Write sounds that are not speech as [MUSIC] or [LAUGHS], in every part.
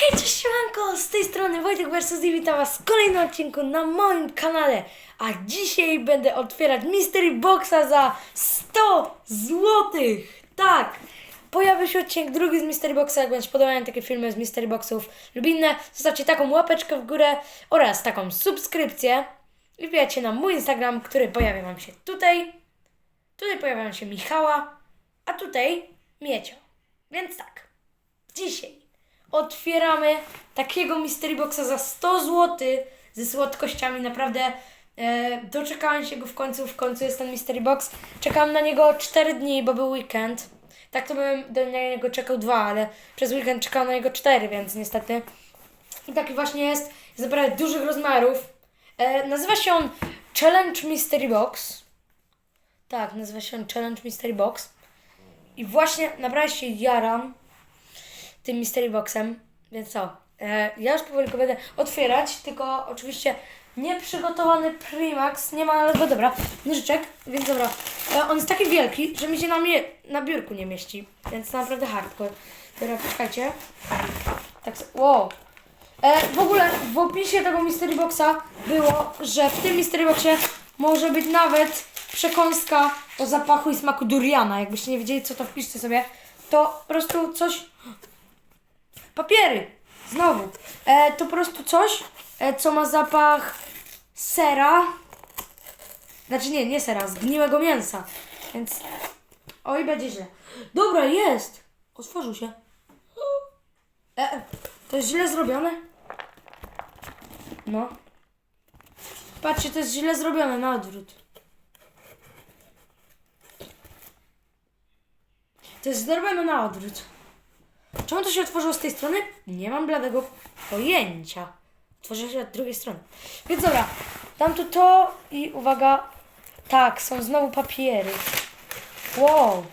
Hej, cześć siemanko, z tej strony Wojtek vs. i witam was w kolejnym odcinku na moim kanale. A dzisiaj będę otwierać Mystery Boxa za 100 złotych. Tak, pojawi się odcinek drugi z Mystery Boxa, jak wam się takie filmy z Mystery Boxów lub inne. Zostawcie taką łapeczkę w górę oraz taką subskrypcję. I wbijajcie na mój Instagram, który pojawia wam się tutaj. Tutaj pojawia się Michała, a tutaj Miecio. Więc tak, dzisiaj otwieramy takiego Mystery Boxa za 100 zł ze słodkościami. Naprawdę e, doczekałem się go w końcu. W końcu jest ten Mystery Box. Czekałam na niego 4 dni, bo był weekend. Tak to bym do niego czekał dwa, ale przez weekend czekałam na niego 4, więc niestety. I taki właśnie jest. Jest naprawdę dużych rozmiarów. E, nazywa się on Challenge Mystery Box. Tak, nazywa się on Challenge Mystery Box. I właśnie naprawdę się jaram tym Mystery Boxem. Więc co? E, ja już powoli go będę otwierać, tylko oczywiście nieprzygotowany Primax, nie ma ale dobra, nożyczek, więc dobra. E, on jest taki wielki, że mi się na, mie- na biurku nie mieści, więc naprawdę hardcore. Dobra, poczekajcie. Tak, wow. E, w ogóle w opisie tego Mystery Boxa było, że w tym Mystery Boxie może być nawet przekąska o zapachu i smaku duriana. Jakbyście nie wiedzieli, co to wpiszcie sobie, to po prostu coś papiery. Znowu. E, to po prostu coś, e, co ma zapach sera. Znaczy nie, nie sera, zgniłego mięsa. Więc. Oj, będzie źle. Dobra, jest! Otworzył się. E, e, to jest źle zrobione? No. Patrzcie, to jest źle zrobione na odwrót. To jest zrobione na odwrót. Czemu to się otworzyło z tej strony? Nie mam bladego pojęcia. Otworzy się od drugiej strony. Więc dobra, dam tu to i uwaga. Tak, są znowu papiery. Wow.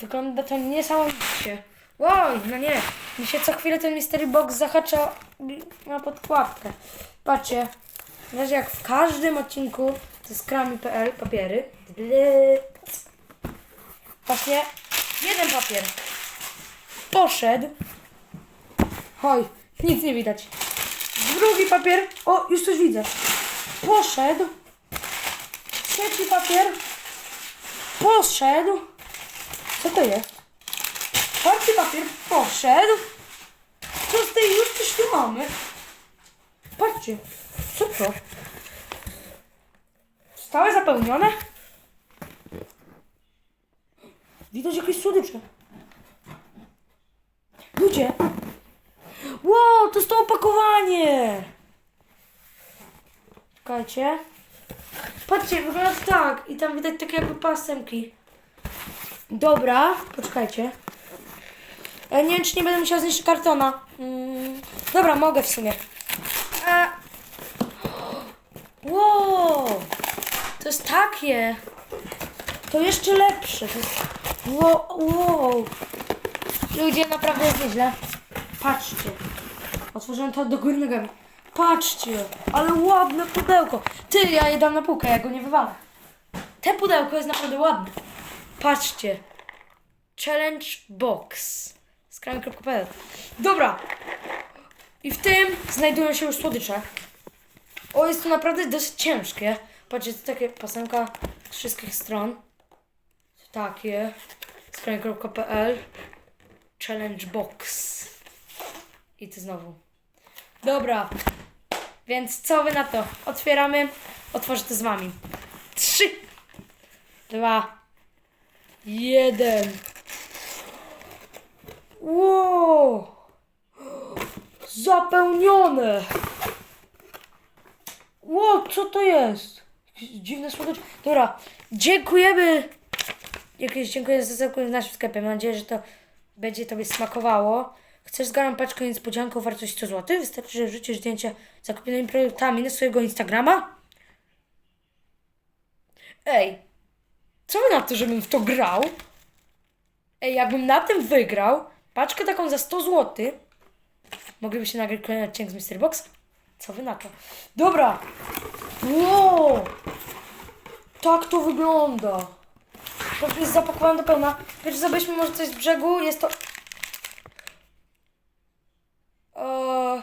Wygląda to niesamowicie. Wow, no nie. Mi się co chwilę ten mystery box zahacza na podkładkę. Patrzcie. Na razie jak w każdym odcinku to jest krami.pl papiery. Właśnie jeden papier poszedł. Oj, nic nie widać. Drugi papier. O, już coś widzę. Poszedł. Trzeci papier. Poszedł. Co to jest? Czwarty papier poszedł. Co z tej już coś tu mamy? Patrzcie. Co to? Stałe zapełnione? Widać jakieś słodycze. Ludzie! Wow, to jest to opakowanie! Czekajcie. Patrzcie, wygląda tak. I tam widać takie jakby pasemki. Dobra, poczekajcie. E, nie wiem, czy nie będę musiała zniszczyć kartona. Mm, dobra, mogę w sumie. E, wow! To jest takie. To jeszcze lepsze. To jest... Wow, wow. Ludzie, naprawdę jest nieźle. Patrzcie. Otworzyłem to do góry nogami. Patrzcie, ale ładne pudełko. Ty, ja je dam na półkę, ja go nie wywalę. Te pudełko jest naprawdę ładne. Patrzcie. Challenge Box. Skram.pl Dobra. I w tym znajdują się już słodycze. O, jest to naprawdę dosyć ciężkie. Patrzcie, to takie pasemka z wszystkich stron. Takie. Skram.pl Challenge Box. I to znowu. Dobra. Więc co wy na to? Otwieramy. Otworzę to z wami. Trzy. Dwa. Jeden. Wow. Zapełnione. Wow, co to jest? Dziwne słodycz. Dobra. Dziękujemy. Dziękuję za zakupy w naszym sklepie. Mam nadzieję, że to będzie Tobie smakowało. Chcesz zgarnąć paczkę niespodzianką wartość 100 zł? Wystarczy, że wrzucisz zdjęcie z zakupionymi produktami na swojego Instagrama? Ej, co wy na to, żebym w to grał? Ej, jakbym na tym wygrał, paczkę taką za 100 zł, moglibyście nagrać kolejny odcinek z Mystery Box? Co wy na to? Dobra! Wow! Tak to wygląda. To jest zapakowane do pełna. Wiesz, zobaczmy może coś z brzegu. Jest to O,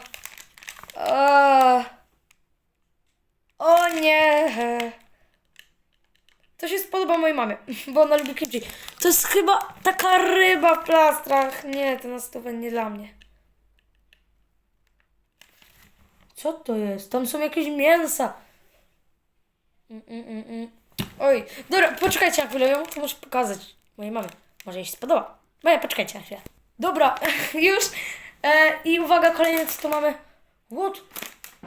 o, o nie. To się spodoba mojej mamie, bo ona lubi kimchi. To jest chyba taka ryba w plastrach. Nie, to na stówę nie dla mnie. Co to jest? Tam są jakieś mięsa. Mm, mm, mm, mm. Oj, dobra, poczekajcie na chwilę, ja muszę muszę pokazać mojej mamie. Może jej się spodoba. Moja, poczekajcie na chwilę. Dobra, [LAUGHS] już. E, I uwaga, kolejne co tu mamy. What?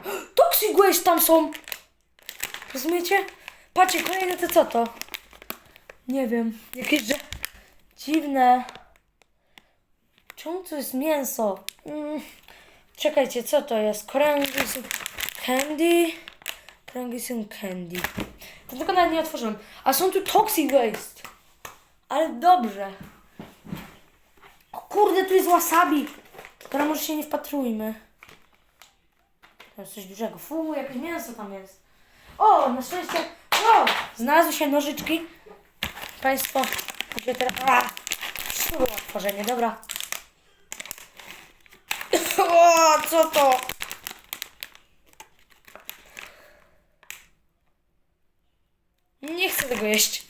[GASPS] Toxic Waste tam są. Rozumiecie? Patrzcie, kolejne to co to? Nie wiem. Jakieś że... dziwne. Czemu to jest mięso? Mm. Czekajcie, co to jest? Korangi są candy. Korangi są candy. Tylko nawet nie otworzyłem. A są tu toxic waste. Ale dobrze. O kurde, tu jest wasabi. Dobra, może się nie wpatrujmy. To jest coś dużego. Fu, jakieś mięso tam jest. O, na szczęście. O, znalazły się nożyczki. Państwo, gdzie teraz... A, otworzenie, dobra. [LAUGHS] O, co to? Nie chcę tego jeść.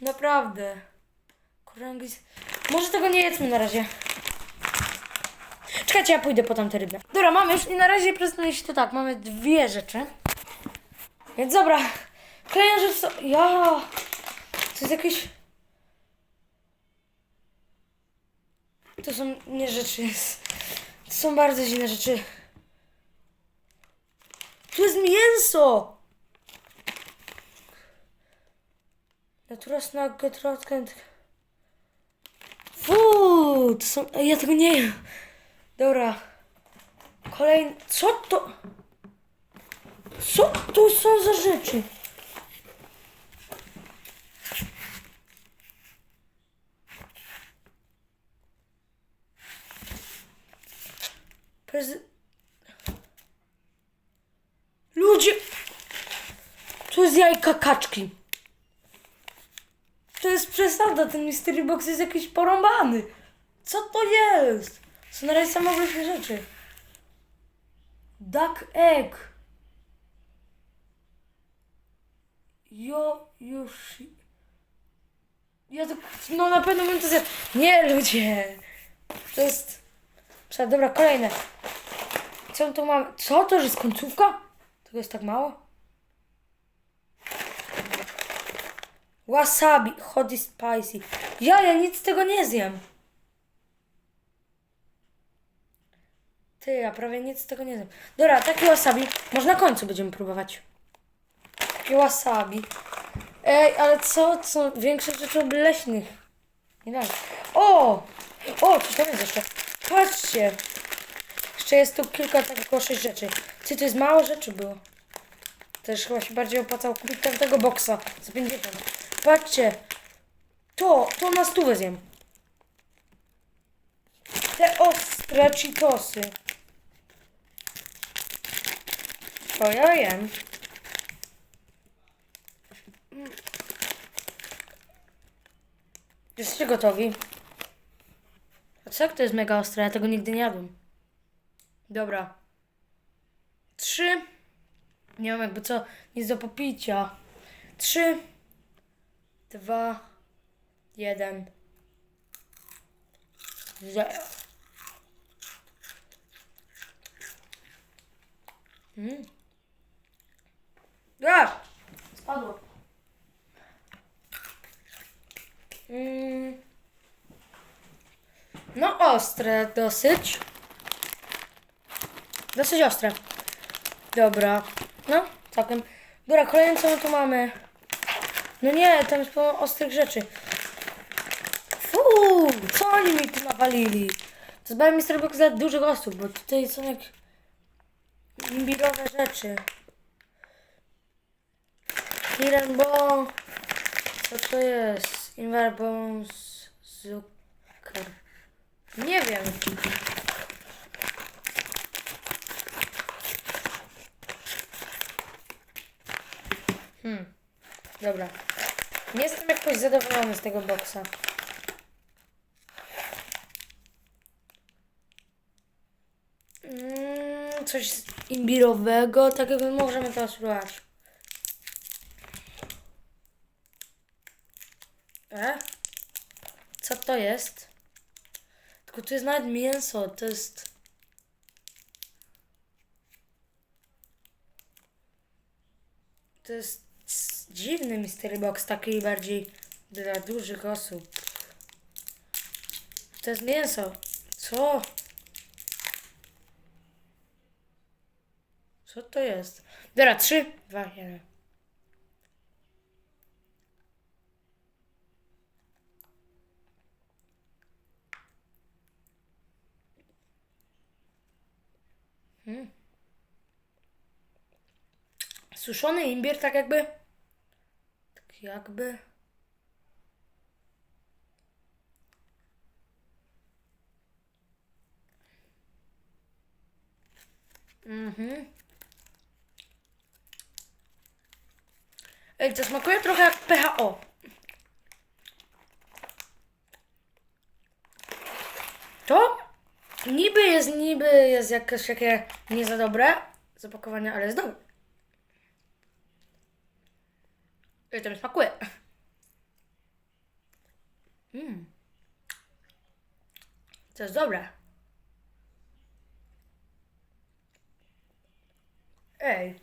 Naprawdę. Korangis. Może tego nie jedzmy na razie. Czekajcie, ja pójdę po tamte ryby. Dobra, mamy już i na razie prezentuje się to tak. Mamy dwie rzeczy. Więc dobra. Kolejna rzecz to... Ja... To jest jakieś... To są nie rzeczy. To są bardzo dziwne rzeczy. Tu jest mięso! Natura snack, getrotkę. Fuu, to są... Ja tego nie jem. Dobra. Kolejny... Co to? Co to są za rzeczy? Prezy... Ludzie! To jest jajka kaczki. To jest przesada, ten mystery box jest jakiś porąbany. Co to jest? Są na razie samogroźne rzeczy. Duck egg. Jo, już. Ja to, no na pewno bym to zjadł. Nie, ludzie. To jest... Dobra, kolejne. Co tu mamy? Co to, że jest końcówka? Tego jest tak mało? Wasabi, hot spicy. Ja, ja nic z tego nie zjem. Ty, ja prawie nic z tego nie zjem. Dobra, takie wasabi. Może na końcu będziemy próbować. Takie wasabi. Ej, ale co? Co? Większość rzeczy obleśnych. Nie dam. O! O, coś tam jest jeszcze. Patrzcie. Jeszcze jest tu kilka, tak około sześć rzeczy. Ty, to jest mało rzeczy było. Też chyba się bardziej opłacało kupić tamtego boksa za 50. Patrzcie. To, to na stówę zjem. Te ostre cheetosy. To ja jem. Mm. Jesteście gotowi? A co to jest mega ostre? Ja tego nigdy nie jadłem. Dobra. Trzy. Nie mam jakby co, nic do popicia. Trzy, dwa, jeden, zero. Mm. A! Spadło. Mm. No ostre dosyć. Dosyć ostre. Dobra. No, całkiem. Dobra, kolejne co my tu mamy? No nie, tam jest pełno ostrych rzeczy. Fuu, co oni mi tu nawalili? To zbawi mi sobie za dużych osób, bo tutaj są jak imbirowe rzeczy. Kiren Bone. Co to jest? Invar Bones. Zucker. Nie wiem. Hmm. Dobra. Nie jestem jakoś zadowolony z tego boksa. coś imbirowego, tak jakby możemy to spróbować. E? Co to jest? Tylko tu jest nawet mięso, to jest... To jest dziwny mystery box, taki bardziej dla dużych osób. To jest mięso. Co? Co to jest? Dobra, trzy, dwa, jeden. Hmm. Suszony imbir, tak jakby. Jakby. Mhm. Ej, to smakuje trochę jak PHO. To niby jest, niby jest jakieś takie nie za dobre zapakowanie, ale jest dobre. Ej, to mi smakuje. Mm. To jest dobre. Ej,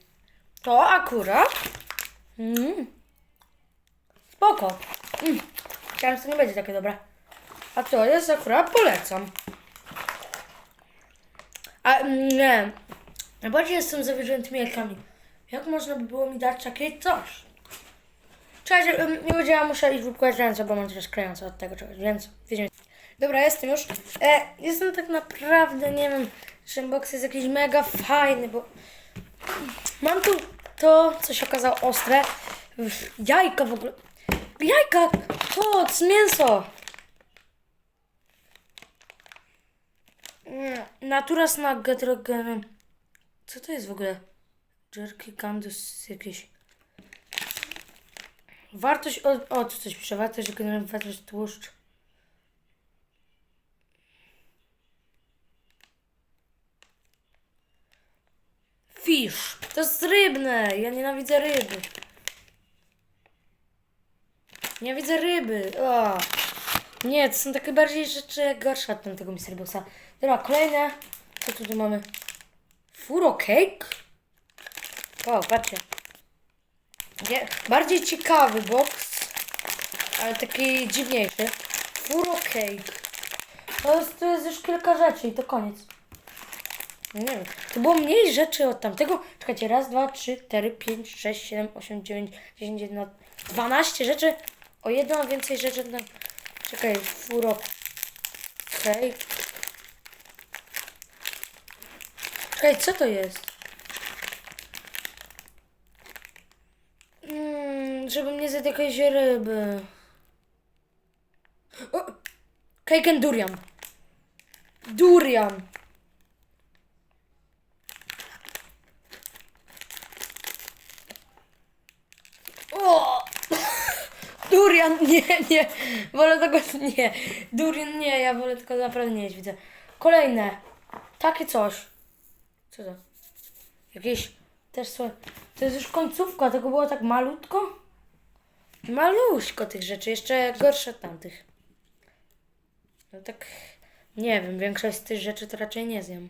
to akurat. Mm. Spoko. Mm. Myślałem, że to nie będzie takie dobre. A to jest akurat polecam. A mm, nie. Najbardziej jestem zawiedziony tymi jajkami. Jak można by było mi dać takie coś? Ym, nie powiedziałam, muszę iść wypłać ręce, bo mam teraz klejące od tego czegoś, więc wiecie. Dobra, jestem już. E, jestem tak naprawdę, nie wiem, ten box jest jakiś mega fajny, bo Mam tu to, co się okazało ostre. Jajka w ogóle. Jajka! To, mięso! Mm, Natura snack. Co to jest w ogóle? Jerky Candus jakieś. Wartość, o, o tu coś pisze, wartość generalna, wartość tłuszcz. Fish. To jest rybne. Ja nienawidzę ryby. Nienawidzę ryby. O. Nie, to są takie bardziej rzeczy gorsze od Mystery Boxa. Dobra, kolejne. Co tu, tu mamy? Furo cake? Wow, patrzcie. Nie, bardziej ciekawy box, ale taki dziwniejszy. Furo cake. To jest, to jest już kilka rzeczy i to koniec. Nie wiem. To było mniej rzeczy od tamtego. Czekajcie, raz, dwa, trzy, cztery, pięć, sześć, siedem, osiem, dziewięć, dziesięć, jedna, dwanaście rzeczy. O jedno więcej rzeczy. Na... Czekaj, furo. Okej. Czekaj, co to jest? Żebym nie zjadł jakiejś ryby. O! And durian. Durian. O! [LAUGHS] Durian, nie, nie. Wolę tego, nie. Durian, nie, ja wolę tylko naprawdę widzę. Kolejne. Takie coś. Co to? Jakieś też są. To jest już końcówka, tego było tak malutko. Maluśko tych rzeczy, jeszcze gorsze od tamtych. No tak, nie wiem, większość z tych rzeczy to raczej nie zjem.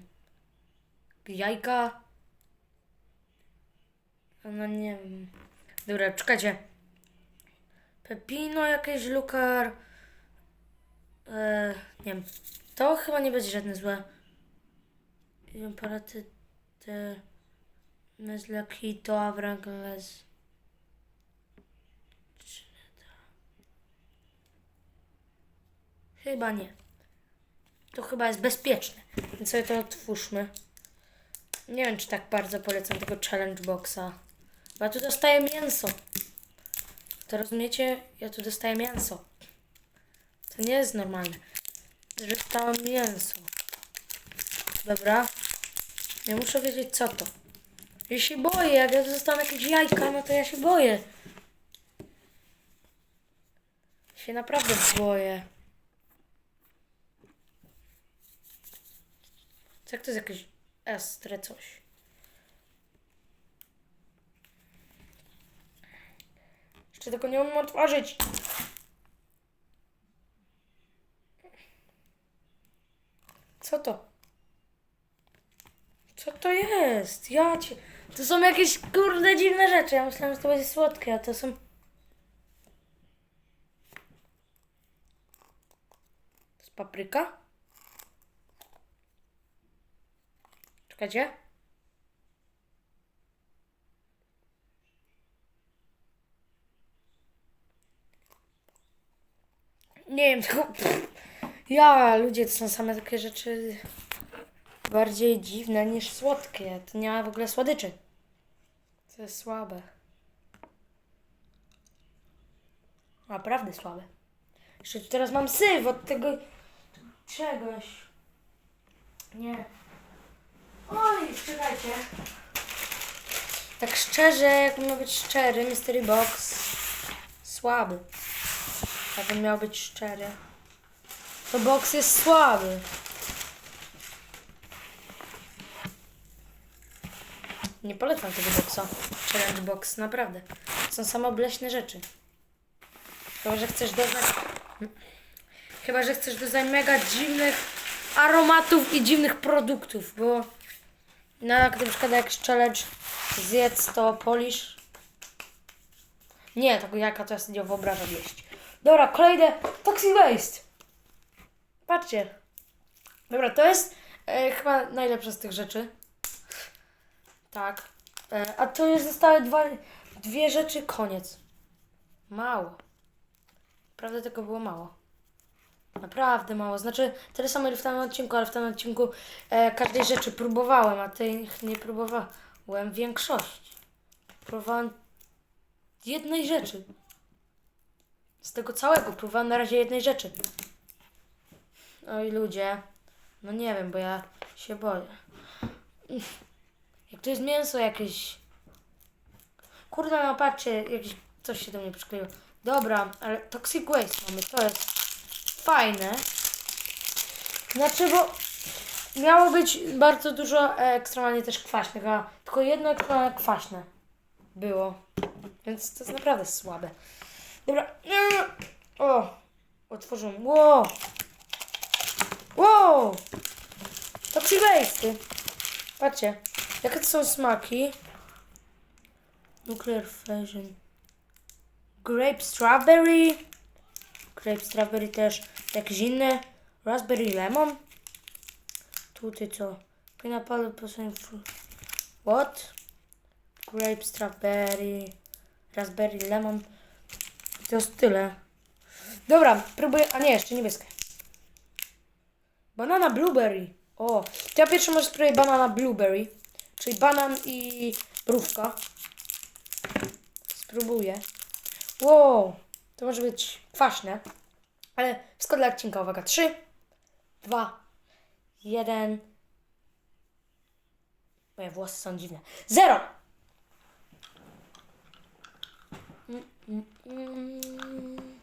Jajka. No nie wiem. Dobra, czekajcie. Pepino, jakieś lukar. E, nie wiem. To chyba nie będzie żadne złe. Aparaty te. Mezlaki to Avranglez. Chyba nie. To chyba jest bezpieczne. Więc sobie to otwórzmy. Nie wiem, czy tak bardzo polecam tego challenge boxa. Bo ja tu dostaję mięso. To rozumiecie? Ja tu dostaję mięso. To nie jest normalne. Że dostałam mięso. Dobra. Ja muszę wiedzieć co to. Ja się boję, jak ja dostanę jakieś jajka, no to ja się boję. Się naprawdę boję. Jak to jest jakieś estre coś. Jeszcze tego nie umiem otworzyć. Co to? Co to jest? Ja cię... To są jakieś kurde dziwne rzeczy. Ja myślałem, że to będzie słodkie, a to są... To jest papryka? Czekajcie. Nie wiem, tylko... pff. Ja, ludzie, to są same takie rzeczy bardziej dziwne niż słodkie. To nie ma w ogóle słodyczy. To jest słabe. Naprawdę słabe. Jeszcze teraz mam syf od tego czegoś. Nie. Oj, czekajcie. Tak szczerze, jak ma być szczery, Mystery Box słaby. Jakbym miał być szczery. To box jest słaby. Nie polecam tego boxa. Challenge box, naprawdę. Są samobleśne rzeczy. Chyba, że chcesz doznać... Chyba, że chcesz doznać mega dziwnych aromatów i dziwnych produktów, bo na jak na przykład jakiś challenge zjedz to polisz. Nie, tego jaka to ja sobie nie wyobrażam jeść. Dobra, kolejne Toxic Waste. Patrzcie. Dobra, to jest e, chyba najlepsza z tych rzeczy. Tak. E, a to jest zostały dwa, dwie rzeczy, koniec. Mało. Naprawdę tego było mało. Naprawdę mało. Znaczy, tyle samo ile w tym odcinku, ale w tym odcinku e, każdej rzeczy próbowałem, a tych nie próbowałem większości. Próbowałem jednej rzeczy. Z tego całego próbowałem na razie jednej rzeczy. Oj ludzie, no nie wiem, bo ja się boję. Jak to jest mięso jakieś... Kurde, no patrzcie, jakieś coś się do mnie przykleiło. Dobra, ale Toxic Waste mamy, to jest fajne. Znaczy, bo miało być bardzo dużo e, ekstremalnie też kwaśnych, a tylko jedno ekstremalnie kwaśne było. Więc to jest naprawdę słabe. Dobra. nie. O! Otworzyłem. Wow! Wow! Toxic Waste. Patrzcie, jakie to są smaki. Nuclear Fusion. Grape Strawberry. Grape Strawberry też. Jakieś inne. Raspberry Lemon. Tutaj co? Pineapple. What? Grape Strawberry. Raspberry Lemon. To jest tyle. Dobra, próbuję. A nie, jeszcze niebieskie. Banana Blueberry. O, to ja pierwszy może spróbuję banana Blueberry. Czyli banan i mrówka. Spróbuję. Wow, to może być kwaśne. Ale wszystko dla odcinka, uwaga. 3, 2, 1. Moje włosy są dziwne. 0! Mm, mm.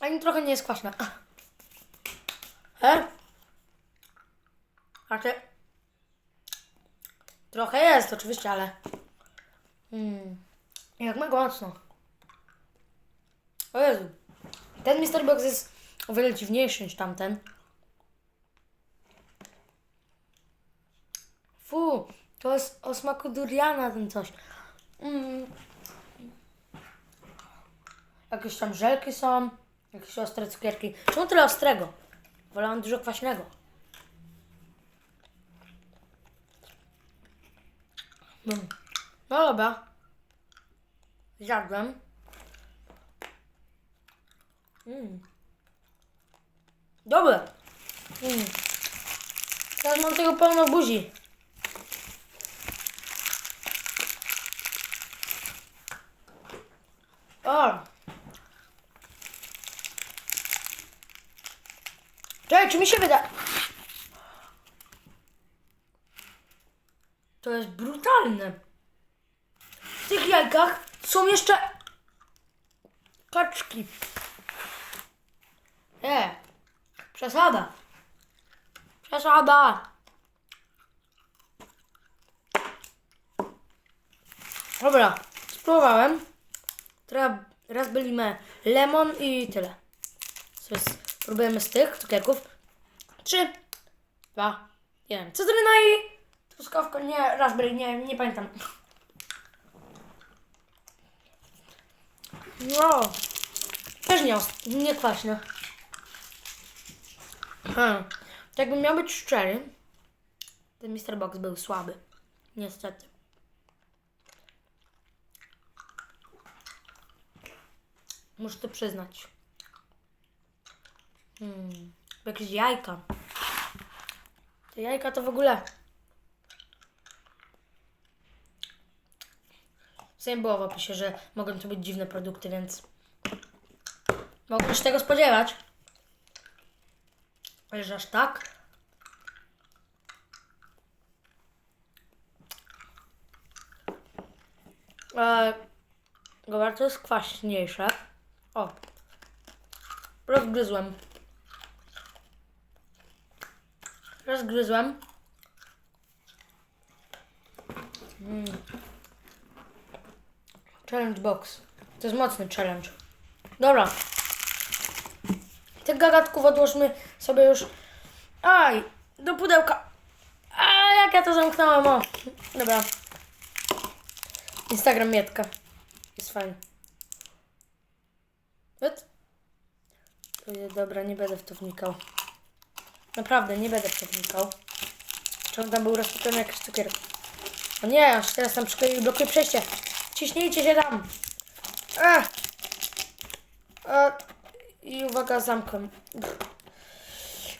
Ani trochę nie jest. He? Znaczy... Trochę jest oczywiście, ale... Mm. Jak mega mocno. O Jezu. Ten Mystery Box jest o wiele dziwniejszy niż tamten. Fu, to jest o smaku duriana ten coś. Mm. Jakieś tam żelki są, jakieś ostre cukierki. Czemu tyle ostrego? Wolałam dużo kwaśnego. Mm. No dobra. Zjadłem. Mm. Dobre. Mm. Teraz mam tego pełno buzi. O! Czekaj, czy mi się wyda? To jest brutalne. W tych jajkach są jeszcze kaczki. E, przesada. Przesada. Dobra, spróbowałem. Teraz raz byliśmy lemon i tyle. Teraz próbujemy z tych cukierków. Trzy, dwa, jeden. Cytryna i truskawka, nie, raspberry, nie, nie pamiętam. No, też nie, nie kwaśne. Hmm. Jakbym miał być szczery, ten Mr. Box był słaby. Niestety. Muszę to przyznać. Hmm. Jakieś jajka. Te jajka to w ogóle. Same było w opisie, że mogą to być dziwne produkty, więc mogłem się tego spodziewać. Że aż tak? E, dobra, to jest kwaśniejsze. O. Rozgryzłem. Rozgryzłem. Mm. Challenge box. To jest mocny challenge. Dobra. Tych gagatków odłóżmy sobie już. Aj, do pudełka. A jak ja to zamknąłem, o. Dobra. Instagram Mietka. Jest fajny. What? Dobra, nie będę w to wnikał. Naprawdę, nie będę w to wnikał. Czemu tam był roztopiony jakiś cukier? O nie, aż teraz tam przykleili blokuje przejście. Ciśnijcie się tam. Ech. E, I uwaga, zamkam.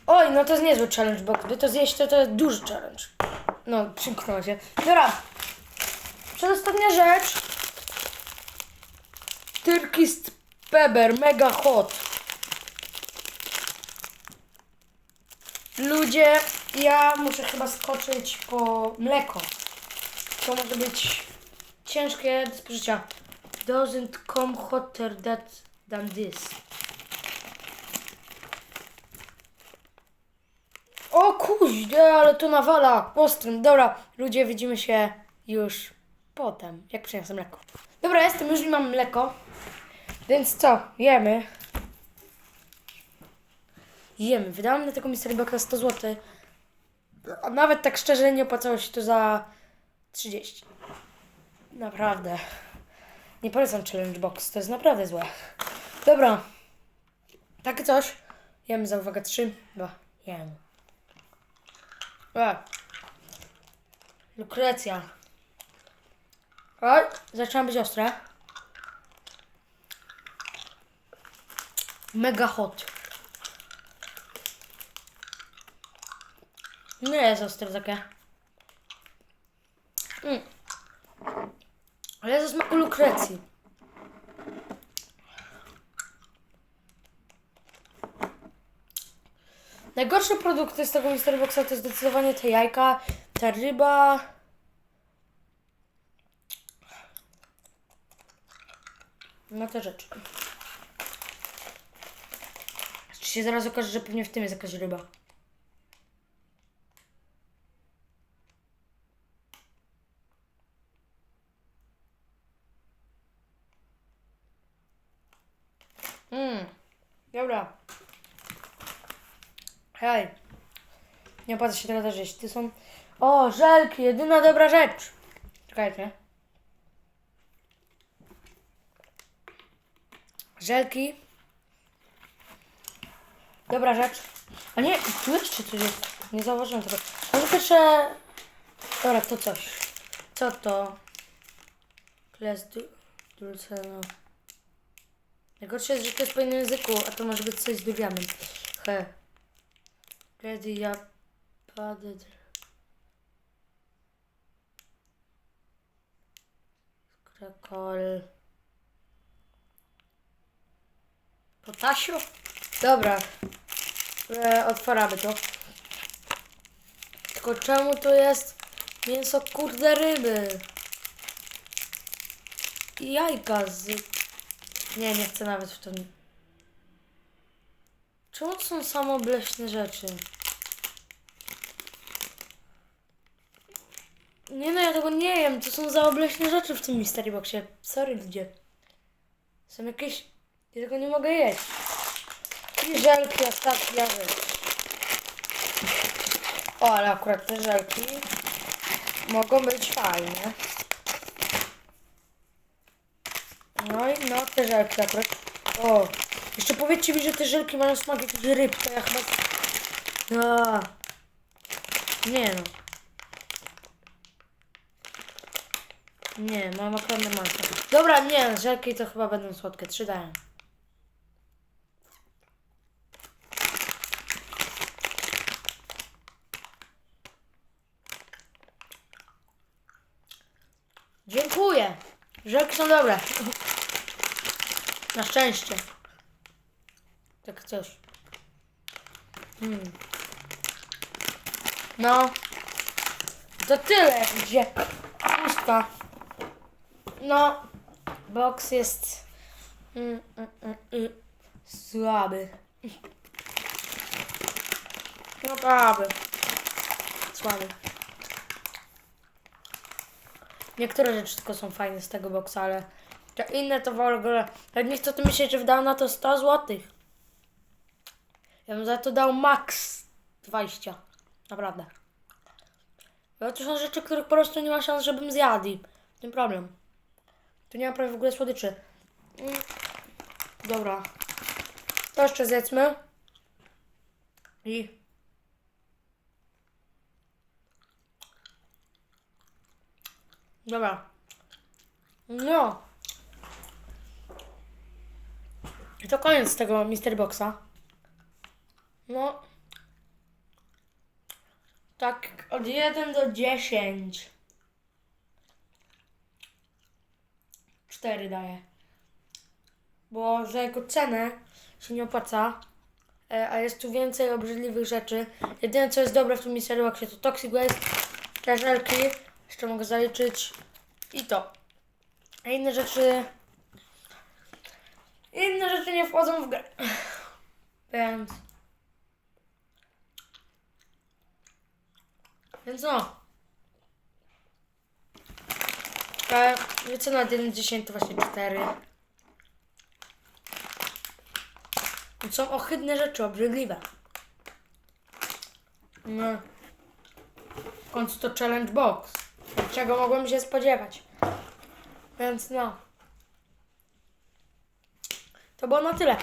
Oj, no to jest niezły challenge, bo gdy to zjeść, to to jest duży challenge. No, przymknęło się. Dobra. Przedostatnia rzecz. Tyrkist Pepper, mega hot. Ludzie, ja muszę chyba skoczyć po mleko. To może być ciężkie do spożycia. Doesn't come hotter that, than this. O kuździe, ale to nawala ostrym. Dobra, ludzie, widzimy się już potem, jak przyniosę mleko. Dobra, jestem już i mam mleko. Więc co? Jemy. Jemy. Wydałam na tego Mystery Boxa 100 zł. A nawet tak szczerze nie opłacało się to za 30. Naprawdę. Nie polecam Challenge Box. To jest naprawdę złe. Dobra. Takie coś. Jemy za uwagę 3, 2, 1. E. Lukrecja. Oj, zaczęłam być ostre. Mega hot. Nie jest ostre takie. Mm. Ale ze smaku lukrecji. Najgorsze produkty z tego Mystery Boxa to zdecydowanie te jajka, ta ryba. No te rzeczy. Czy się zaraz okaże, że pewnie w tym jest jakaś ryba. Mmm, dobra. Hej. Nie opłaca się też jeść. To są... O, żelki, jedyna dobra rzecz. Czekajcie. Żelki. Dobra rzecz. A nie, tu jeszcze coś jest. Nie zauważyłem tego. Może pierwsze... Dobra, to coś. Co to? Kles du... Dulceno. Najgorsze jest, że to jest po innym języku, a to może być coś z duwianym. He. Kiedy ja padę... Krakol... Potasiu? Dobra. E, otwieramy to. Tylko czemu to jest mięso kurde ryby? I jajka z... Nie, nie chcę nawet w to... Czemu to są samobleśne rzeczy? Nie no, ja tego nie jem. To są za obleśne rzeczy w tym Mystery Boxie. Sorry ludzie. Są jakieś... Ja tego nie mogę jeść. I żelki ostatnia rzecz. O, ale akurat te żelki mogą być fajne. No i no, te żelki akurat. O, jeszcze powiedzcie mi, że te żelki mają smak jakichś ryb, to ja chyba... A. Nie no. Nie, mam ogromne masę. Dobra, nie, żelki to chyba będą słodkie. Trzy daję. Dziękuję. Żelki są dobre. Na szczęście. Tak coś. Hmm. No. To tyle, gdzie pustka. No. Box jest mm, mm, mm, mm, słaby. Naprawdę. Słaby. Niektóre rzeczy tylko są fajne z tego boxa, ale te inne to w ogóle. Jak nie chcę to myśleć, że wydał na to 100 zł. Ja bym za to dał max 20. Naprawdę. Bo to są rzeczy, których po prostu nie ma szans, żebym zjadł. tym problem. Tu nie ma prawie w ogóle słodyczy. Dobra. To jeszcze zjedzmy. I... Dobra. No. I to koniec tego Mystery Boxa. No. Tak od 1 do 10. 4 daję. Bo za jego cenę się nie opłaca. E, a jest tu więcej obrzydliwych rzeczy. Jedyne co jest dobre w tym Mystery Boxie to Toxic Waste, te żelki. Jeszcze mogę zaliczyć i to. A inne rzeczy. Inne rzeczy nie wchodzą w grę. [SIGHS] Więc. Więc no. E, wycena od 1 do 10 to właśnie 4. To są ohydne rzeczy, obrzydliwe. No. W końcu to challenge box. Czego mogłem się spodziewać. Więc no. To było na tyle.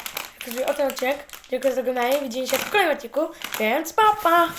Jak o ten odcinek, dziękuję za oglądanie. Widzimy się w kolejnym odcinku, więc pa pa!